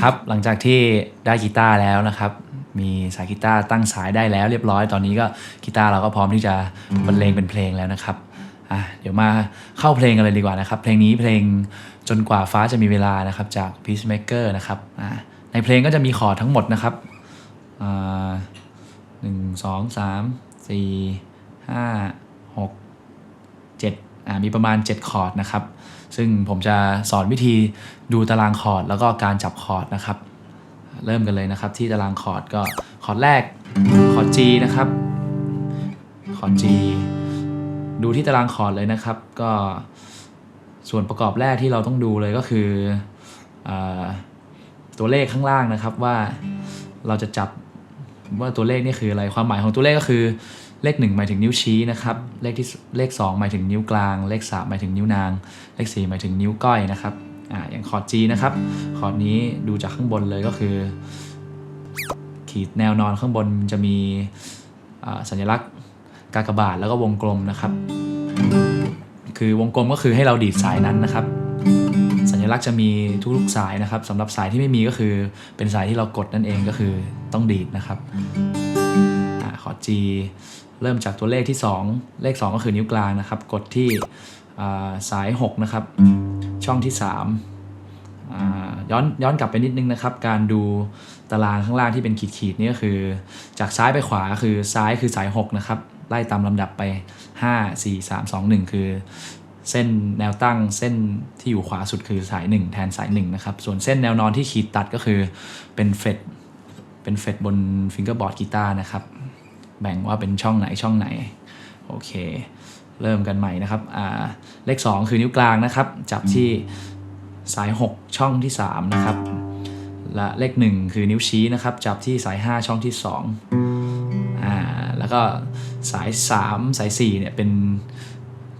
ครับ หลังจากที่ได้กีตาร์แล้วนะครับ มีสายกีตาร์ตั้งสายได้แล้วเรียบร้อย ตอนนี้ก็กีตาร์เราก็พร้อมที่จะบรรเลงเป็นเพลงแล้วนะครับอะเดี๋ยวมาเข้าเพลงกันเลยดีกว่านะครับ เพลงนี้เพลงจนกว่าฟ้าจะมีเวลานะครับจาก Peacemaker นะครับอะในเพลงก็จะมีคอร์ดทั้งหมดนะครับอ่าหนึ่งสองสามสี่ห้าหก7อ่า มีประมาณ 7 คอร์ดนะครับ ซึ่งผมจะสอนวิธีดูตารางคอร์ดแล้วก็การจับคอร์ดนะครับ เริ่มกันเลยนะครับที่ตารางคอร์ดก็คอร์ดแรกคอร์ด G นะครับคอร์ด G ดูที่ตารางคอร์ดเลยนะครับ ก็ส่วนประกอบแรกที่เราต้องดูเลยก็คืออตัวเลขข้างล่างนะครับว่าเราจะจับว่าตัวเลขนี่คืออะไรความหมายของตัวเลขก็คือ เลข 1 หมายถึงนิ้วชี้นะครับ เลขที่เลข 2 หมายถึงนิ้วกลาง เลข 3 หมายถึงนิ้วนาง เลข 4 หมายถึงนิ้วก้อยนะครับอ่าอย่างคอร์ด G นะครับ คอร์ดนี้ดูจากข้างบนเลยก็คือ ขีดแนวนอนข้างบนจะมีอ่าสัญลักษณ์กากบาทแล้วก็วงกลมนะครับ คือวงกลมก็คือให้เราดีดสายนั้นนะครับ สัญลักษณ์จะมีทุกๆสายนะครับสำหรับสายที่ไม่มีก็คือเป็นสายที่เรากดนั่นเองก็คือต้องดีดนะครับอ่าคอร์ด G เริ่มจากตัวเลขที่ 2 เลข 2 ก็คือนิ้วกลางนะครับ กดที่สาย 6 นะครับ ช่องที่ 3 ย้อนย้อนกลับไปนิดนึงนะครับ การดูตารางข้างล่างที่เป็นขีดๆนี่ก็คือ จากซ้ายไปขวาคือซ้ายคือสาย 6 นะครับ ไล่ตามลำดับไป 5 4 3 2 1 คือเส้นแนวตั้งเส้นที่อยู่ขวาสุดคือสาย 1 แทนสาย1นะครับ ส่วนเส้นแนวนอนที่ขีดตัดก็คือเป็นเฟดเป็นเฟดบนฟิงเกอร์บอร์ดกีตาร์นะครับ แบ่งว่าเป็นช่องไหนช่องไหน โอเค เริ่มกันใหม่นะครับอ่าเลข 2 คือนิ้วกลางนะครับ จับที่สาย 6 ช่องที่ 3 นะครับ และเลข 1 คือนิ้วชี้นะครับ จับที่สาย 5 ช่องที่2อ่าแล้วก็สาย 3 สาย4เนี่ยเป็น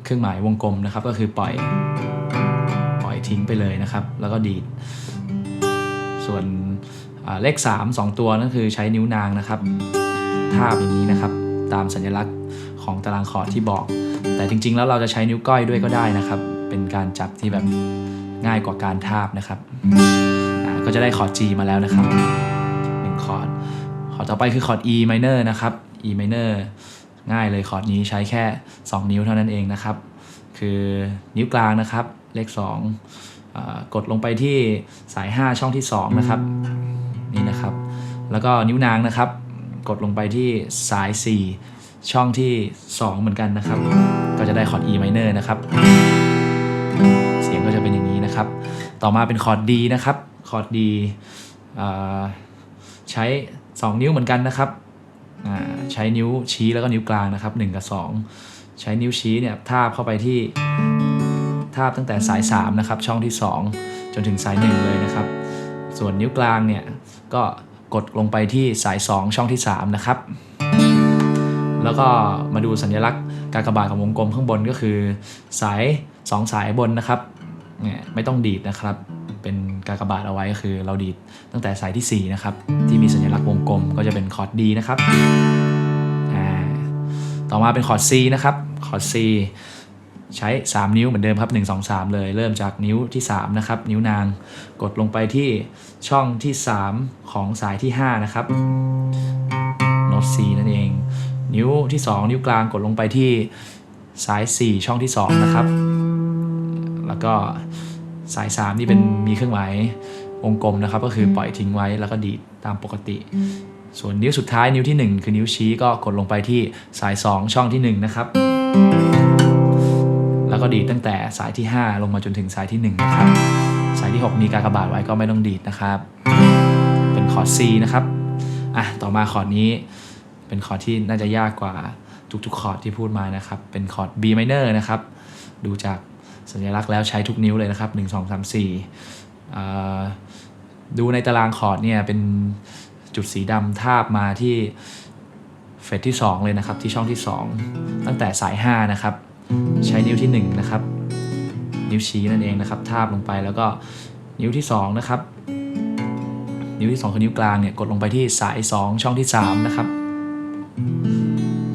เครื่องหมายวงกลมนะครับ ก็คือปล่อยปล่อยทิ้งไปเลยนะครับ แล้วก็ดีด ส่วนอ่าเลข 3 2 ตัวนั่นคือใช้นิ้วนางนะครับ ทาบอย่างนี้นะครับ ตามสัญลักษณ์ของตารางคอร์ดที่บอก แต่จริง ๆ แล้วเราจะใช้นิ้วก้อยด้วยก็ได้นะครับ เป็นการจับที่แบบง่ายกว่าการทาบนะครับ ก็จะได้คอร์ด G มาแล้วนะครับหนึ่งคอร์ดคอร์ดต่อไปคือคอร์ด E minor นะครับ E minor ง่ายเลยคอร์ดนี้ใช้แค่ 2 นิ้วเท่านั้นเองนะครับ คือนิ้วกลางนะครับ เลข2อ่ากดลงไปที่สาย 5 ช่องที่ 2 นะครับ นี่นะครับ แล้วก็นิ้วนางนะครับ กดลงไปที่สาย4ช่องที่ 2 เหมือนกันนะครับ ก็จะได้คอร์ด E minor นะครับ เสียงก็จะเป็นอย่างนี้นะครับ ต่อมาเป็นคอร์ด D นะครับ คอร์ด D ใช้ 2 นิ้วเหมือนกันนะครับใช้นิ้วชี้แล้วก็นิ้วกลางนะครับ 1 กับ 2 ใช้นิ้วชี้เนี่ยทาบเข้าไปที่ทาบตั้งแต่สาย 3 นะครับ ช่องที่ 2 จนถึงสาย 1 เลยนะครับ ส่วนนิ้วกลางเนี่ยก็ กดลงไปที่สาย 2 ช่องที่ 3 นะครับ แล้วก็มาดูสัญลักษณ์กากบาทของวงกลมข้างบนก็คือ สาย 2 สายบนนะครับเนี่ยไม่ต้องดีดนะครับ เป็นกากบาทเอาไว้ก็คือเราดีดตั้งแต่สายที่ 4 นะครับ ที่มีสัญลักษณ์วงกลมก็จะเป็นคอร์ด D นะครับ ต่อมาเป็นคอร์ด C นะครับ คอร์ด C ใช้ 3 นิ้วเหมือนเดิมครับ 1 2 3 เลย เริ่มจากนิ้วที่ 3 นะครับ นิ้วนาง กดลงไปที่ช่องที่ 3 ของสายที่ 5 นะครับโน้ต C นั่นเอง นิ้วที่ 2 นิ้วกลางกดลงไปที่สาย 4 ช่องที่ 2 นะครับ แล้วก็สาย 3 นี่เป็นมีเครื่องหมายวงกลมนะครับ ก็คือปล่อยทิ้งไว้แล้วก็ดีดตามปกติ ส่วนนิ้วสุดท้ายนิ้วที่ 1 คือนิ้วชี้ก็กดลงไปที่สาย 2 ช่องที่ 1 นะครับ ก็ดีดตั้งแต่สายที่ 5 ลงมาจนถึงสายที่1นะครับสายที่ 6 มีการกระบาทไว้ก็ไม่ต้องดีดนะครับ เป็นคอร์ด C นะครับอะต่อมาคอร์ดนี้เป็นคอร์ดที่น่าจะยากกว่าทุกๆคอร์ดที่พูดมานะครับ เป็นคอร์ด B minor นะครับ ดูจากสัญลักษณ์แล้วใช้ทุกนิ้วเลยนะครับ 1 2 3 4อ่าดูในตารางคอร์ดเนี่ยเป็นจุดสีดำทาบมาที่เฟรตที่ 2 เลยนะครับ ที่ช่องที่ 2 ตั้งแต่สาย 5 นะครับ ใช้นิ้วที่1นะครับนิ้วชี้นั่นเองนะครับทาบลงไปแล้วก็นิ้วที่2นะครับนิ้วที่ 2 คือนิ้วกลางเนี่ยกดลงไปที่สาย 2 ช่องที่ 3 นะครับ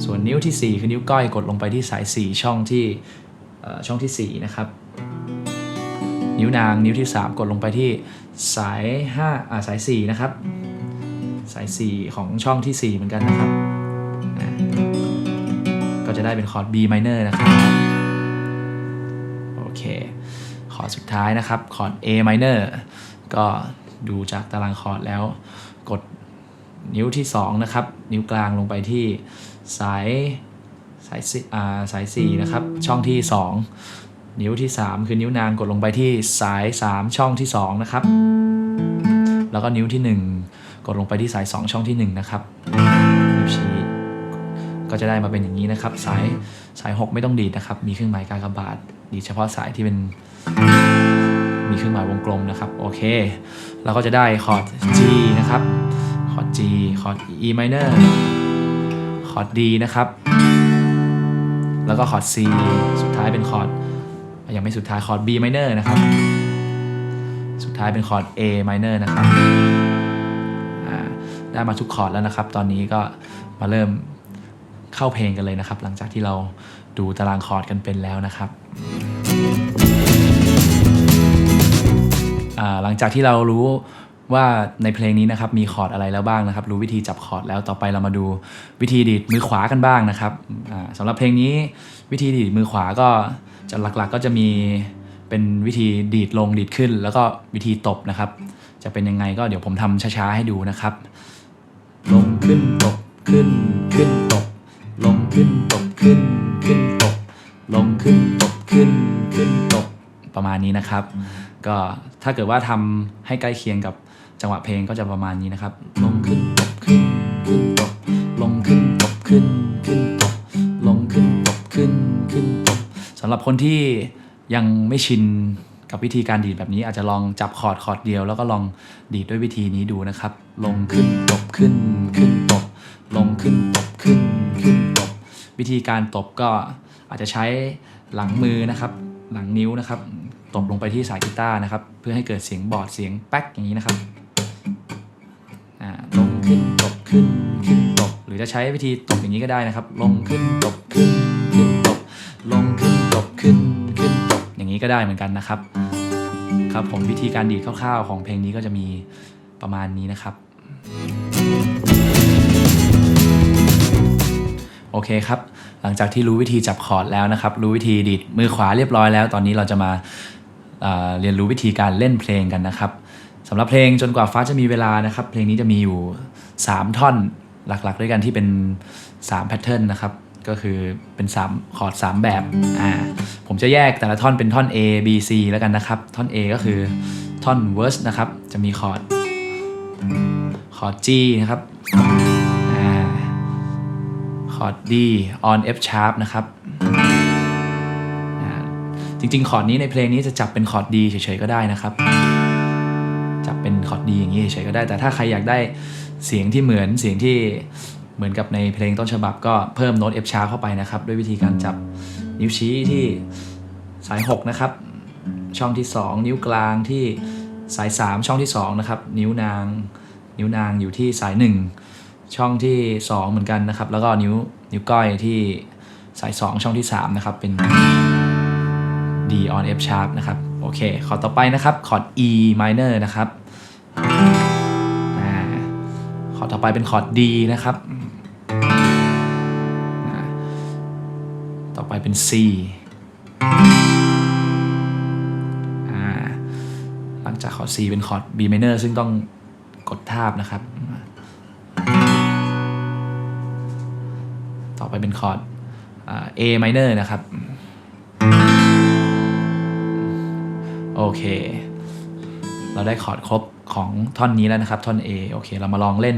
ส่วนนิ้วที่ 4 คือนิ้วก้อยกดลงไปที่สาย 4 ช่องที่ช่องที่ 4 นะครับ นิ้วนางนิ้วที่ 3 กดลงไปที่สาย5อ่าสาย 4 นะครับ สาย 4 ของช่องที่ 4 เหมือนกันนะครับ ได้เป็นคอร์ด B minor นะครับโอเคคอร์ดสุดท้ายนะครับคอร์ด A minor ก็ดูจากตารางคอร์ดแล้วกดนิ้วที่ 2 นะครับ นิ้วกลางลงไปที่สายสายสี่อ่าสาย4นะครับ ช่องที่ 2 นิ้วที่ 3 คือนิ้วนางกดลงไปที่สาย 3 ช่องที่ 2 นะครับ แล้วก็นิ้วที่ 1 กดลงไปที่สาย 2 ช่องที่ 1 นะครับ ก็จะได้มาเป็นอย่างนี้นะครับ สายสาย 6 ไม่ต้องดีดนะครับ มีเครื่องหมายการกบาดดีเฉพาะสายที่เป็น มีเครื่องหมายวงกลมนะครับ โอเค เราก็จะได้คอร์ด G นะครับ คอร์ด G คอร์ด E minor คอร์ด D นะครับ แล้วก็คอร์ด C สุดท้ายเป็นคอร์ดยังไม่สุดท้ายคอร์ด B minor นะครับ สุดท้ายเป็นคอร์ด A minor นะครับได้มาทุกคอร์ดแล้วนะครับ ตอนนี้ก็มาเริ่ม เข้าเพลงกันเลยนะครับ หลังจากที่เราดูตารางคอร์ดกันเป็นแล้วนะครับหลังจากที่เรารู้ว่าในเพลงนี้นะครับมีคอร์ดอะไรแล้วบ้างนะครับ รู้วิธีจับคอร์ดแล้วต่อไปเรามาดูวิธีดีดมือขวากันบ้างนะครับสำหรับเพลงนี้วิธีดีดมือขวาก็จะหลักๆก็จะมีเป็นวิธีดีดลงดีดขึ้น แล้วก็วิธีตบนะครับ จะเป็นยังไงก็เดี๋ยวผมทำช้าๆให้ดูนะครับ ลงขึ้นตบขึ้นขึ้นตบ ลงขึ้นตบขึ้นขึ้นตบลงขึ้นตบขึ้นขึ้นตบประมาณนี้นะครับ ก็ถ้าเกิดว่าทำให้ใกล้เคียงกับจังหวะเพลงก็จะประมาณนี้นะครับ ลงขึ้นตบขึ้นขึ้นตบลงขึ้นตบขึ้นขึ้นตบลงขึ้นตบขึ้นขึ้นตบสำหรับคนที่ยังไม่ชิน กับวิธีการดีดแบบนี้อาจจะลองจับคอร์ดคอร์ดเดียว แล้วก็ลองดีดด้วยวิธีนี้ดูนะครับ ลงขึ้นตบขึ้นขึ้นตบ ลงขึ้นตบขึ้นขึ้นตบ วิธีการตบก็อาจจะใช้หลังมือนะครับ หลังนิ้วนะครับ ตบลงไปที่สายกีตาร์นะครับ เพื่อให้เกิดเสียงบอร์ดเสียงแป๊กอย่างนี้นะครับอ่าลงขึ้นตบขึ้นขึ้นตบ หรือจะใช้วิธีตบอย่างนี้ก็ได้นะครับ ลงขึ้นตบขึ้น ก็ได้เหมือนกันนะครับ ครับผมวิธีการดีดคร่าวๆ ของเพลงนี้ก็จะมีประมาณนี้นะครับ โอเคครับ หลังจากที่รู้วิธีจับคอร์ดแล้วนะครับ รู้วิธีดีดมือขวาเรียบร้อยแล้ว ตอนนี้เราจะมาอ่าเรียนรู้วิธีการเล่นเพลงกันนะครับสำหรับเพลงจนกว่าฟ้าจะมีเวลานะครับ เพลงนี้จะมีอยู่ 3 ท่อนหลักๆ ด้วยกันที่เป็น3แพทเทิร์นนะครับ ก็คือเป็น3คอร์ด3แบบอ่า ผมจะแยกแต่ละท่อนเป็นท่อน A B C แล้วกันนะครับ ท่อน A ก็คือท่อน verse นะครับ จะมีคอร์ดคอร์ด G นะครับคอร์ด D on F sharp นะครับจริงๆ คอร์ดนี้ในเพลงนี้จะจับเป็นคอร์ด D เฉยๆ ก็ได้นะครับ จับเป็นคอร์ด D อย่างนี้เฉยๆ ก็ได้ แต่ถ้าใครอยากได้เสียงที่เหมือนเสียงที่เหมือนกับในเพลงต้นฉบับก็เพิ่มโน้ต F sharp เข้าไปนะครับ ด้วยวิธีการจับ นิ้วชี้ที่สาย 6 นะครับ ช่องที่ 2 นิ้วกลางที่สาย 3 ช่องที่ 2 นะครับ นิ้วนาง นิ้วนางอยู่ที่สาย 1 ช่องที่ 2 เหมือนกันนะครับ แล้วก็นิ้วนิ้วก้อยที่สาย 2 ช่องที่ 3 นะครับ เป็น D on F sharp นะครับ โอเคคอร์ดต่อไปนะครับ คอร์ด E minor นะครับอ่าคอร์ดต่อไปเป็นคอร์ด D นะครับ ไปเป็น C อ่าหลังจากคอร์ด C เป็นคอร์ด B minor ซึ่งต้องกดทาบนะครับ ต่อไปเป็นคอร์ด A minor นะครับ โอเค เราได้คอร์ดครบของท่อนนี้แล้วนะครับ ท่อน A โอเค เรามาลองเล่น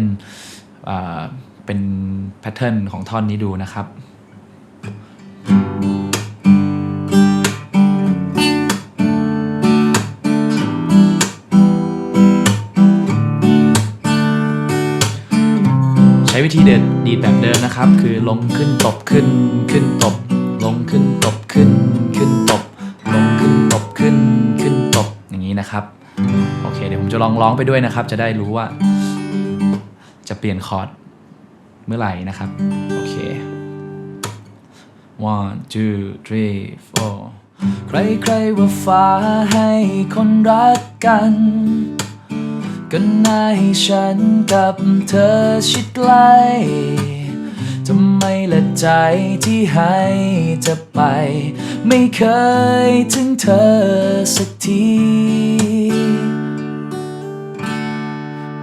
เป็นแพทเทิร์นของท่อนนี้ดูนะครับ ช้วิธีเด็ดดีดแบบเดิมนะครับ คือลงขึ้นตบขึ้นขึ้นตบ ลงขึ้นตบขึ้นขึ้นตบ ลงขึ้นตบขึ้นขึ้นตบอย่างนี้นะครับโอเคเดี๋ยวผมจะลองร้องไปด้วยนะครับ จะได้รู้ว่า จะเปลี่ยนคอร์ดเมื่อไหร่นะครับโอเค one two three four ใครๆว่าฟ้าให้คนรักกัน ก็น่าให้ฉันกับเธอชิดใกล้ทำไมละใจที่ให้จะไป ไม่เคยถึงเธอสักที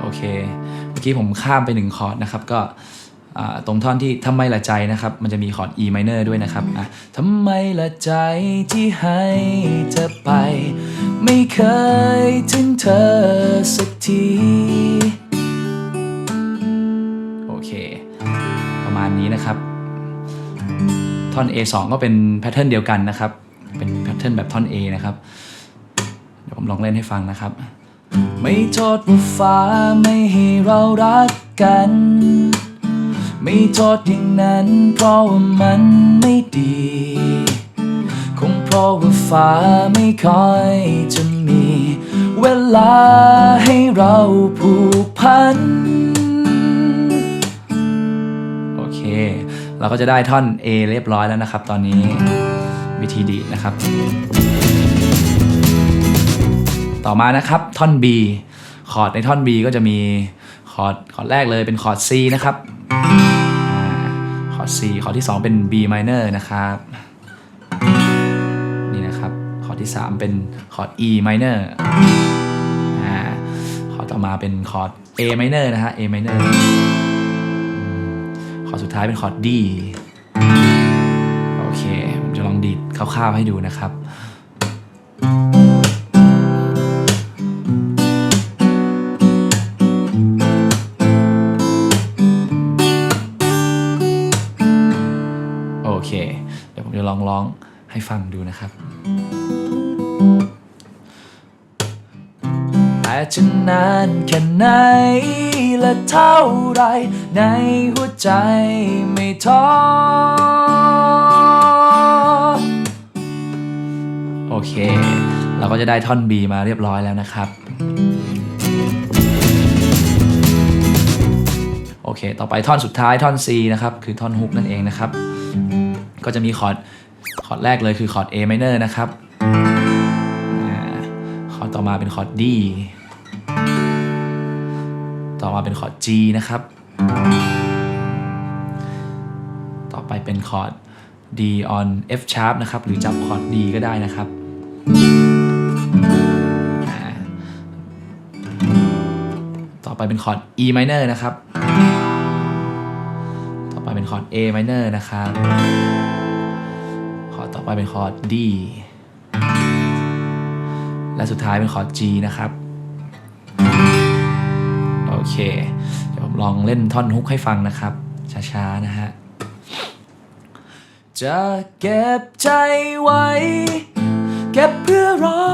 โอเค เมื่อกี้ผมข้ามไปหนึ่งคอร์ดนะครับก็ ตรงท่อนที่ทำไมละใจนะครับ มันจะมีคอร์ด E minor ด้วยนะครับอะทำไมละใจที่ให้เธอไป ไม่เคยถึงเธอสักที โอเค ประมาณนี้นะครับ ท่อน A2 ก็เป็นแพทเทิร์นเดียวกันนะครับ เป็นแพทเทิร์นแบบท่อน A นะครับ เดี๋ยวผมลองเล่นให้ฟังนะครับ ไม่โทษว่าฟ้าไม่ให้เรารักกัน ไม่โทษอย่างนั้น เพราะว่ามันไม่ดี คงเพราะว่าฟ้าไม่ค่อยจะมี เวลาให้เราผูกพัน โอเค เราก็จะได้ท่อน A เรียบร้อยแล้วนะครับตอนนี้วิธีดีนะครับ ต่อมานะครับท่อน B คอร์ดในท่อน B ก็จะมีคอร์ดคอร์ดแรกเลยเป็นคอร์ด C นะครับ อร์ด C คอร์ดที่ 2 เป็น B minor นะครับ นี่นะครับ คอร์ดที่ 3 เป็นคอร์ด E minor อ่า คอร์ดต่อมาเป็นคอร์ด A minor นะฮะ A minor คอร์ดสุดท้ายเป็นคอร์ด D โอเค ผมจะลองดีดคร่าวๆให้ดูนะครับ ร้องให้ฟังดูนะครับ แต่จะนานแค่ไหนและเท่าไรในหัวใจไม่ท้อโอเค เราก็จะได้ท่อน B มาเรียบร้อยแล้วนะครับ โอเค ต่อไปท่อนสุดท้ายท่อน C นะครับ คือท่อนฮุกนั่นเองนะครับ ก็จะมีคอร์ด คอร์ดแรกเลยคือคอร์ด A minor นะครับคอร์ดต่อมาเป็นคอร์ด D ต่อมาเป็นคอร์ด G นะครับ ต่อไปเป็นคอร์ด D on F sharp นะครับ หรือจับคอร์ด D ก็ได้นะครับ ต่อไปเป็นคอร์ด E minor นะครับ ต่อไปเป็นคอร์ด A minor นะครับคอร์ด ต่อไปเป็นคอร์ด D และสุดท้ายเป็นคอร์ด G นะครับ โอเค เดี๋ยวผมลองเล่นท่อนฮุกให้ฟังนะครับ ช้าๆ นะฮะ จะเก็บใจไว้ เก็บเพื่อรอ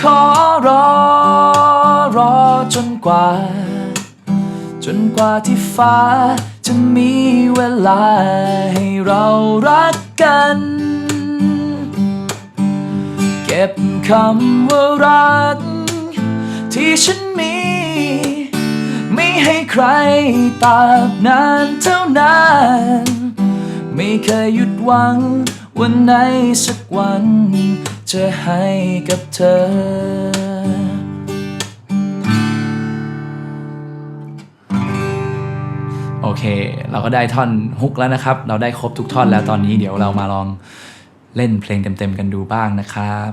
ขอรอ รอจนกว่า จนกว่าที่ฟ้าจะมีเวลาให้เรารัก กัน เก็บคำว่ารัก ที่ฉันมี ไม่ให้ใครตราบนานเท่านาน ไม่เคยหยุดหวังวันไหนสักวัน จะให้กับเธอ โอเค เราก็ได้ท่อนฮุกแล้วนะครับ เราได้ครบทุกท่อนแล้วตอนนี้เดี๋ยวเรามาลองเล่นเพลงเต็มๆกันดูบ้างนะครับ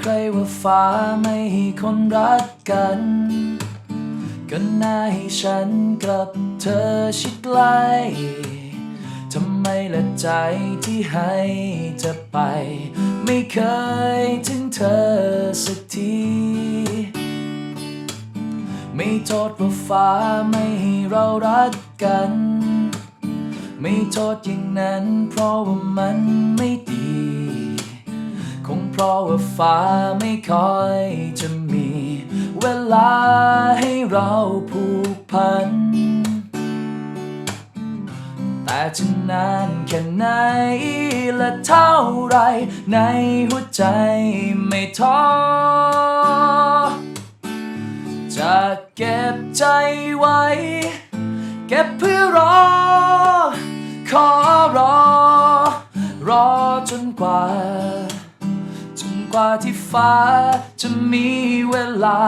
ใครๆว่าฟ้าไม่ให้คนรักกัน ก็น่าให้ฉันกับเธอชิดใกล้ทำไมละใจที่ให้จะไป ไม่เคยถึงเธอสักที ไม่โทษว่าฟ้าไม่ให้เรารักกัน ไม่โทษอย่างนั้นเพราะว่ามันไม่ดี คงเพราะว่าฟ้าไม่คอยจะ เวลาให้เราผูกพัน แต่จะนานแค่ไหนและเท่าไรในหัวใจไม่ท้อ จะเก็บใจไว้ เก็บเพื่อรอ ขอรอ รอจนกว่า กว่าที่ฟ้า จะมีเวลา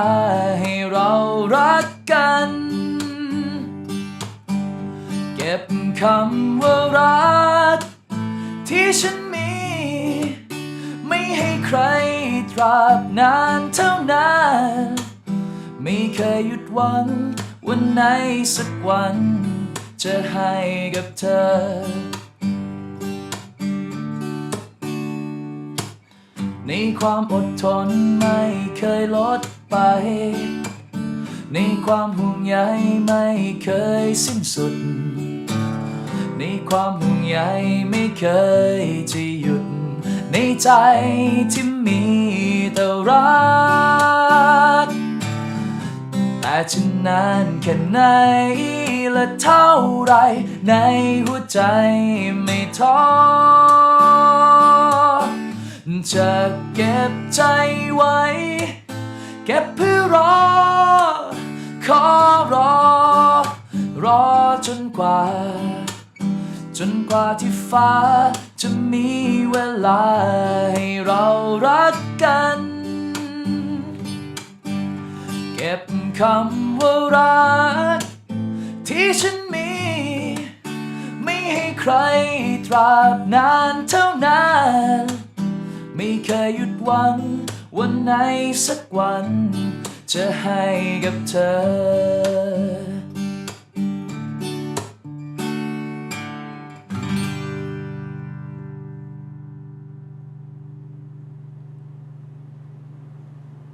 ให้เรารักกัน เก็บคำว่ารัก ที่ฉันมี ไม่ให้ใครตราบนานเท่านาน ไม่เคยหยุดหวังวันไหนสักวัน จะให้กับเธอ ในความอดทนไม่เคยลดไป ในความห่วงใยไม่เคยสิ้นสุด ในความห่วงใยไม่เคยจะหยุด ในใจที่มีแต่รัก แต่จะนานแค่ไหนและเท่าไร ในหัวใจไม่ท้อ จะเก็บใจไว้ เก็บเพื่อรอ ขอรอ รอจนกว่า จนกว่าที่ฟ้า จะมีเวลาให้เรารักกัน เก็บคำว่ารัก ที่ฉันมีไม่ให้ใครตราบนานเท่านาน ไม่เคยหยุดหวัง วันไหนสักวัน จะให้กับเธอ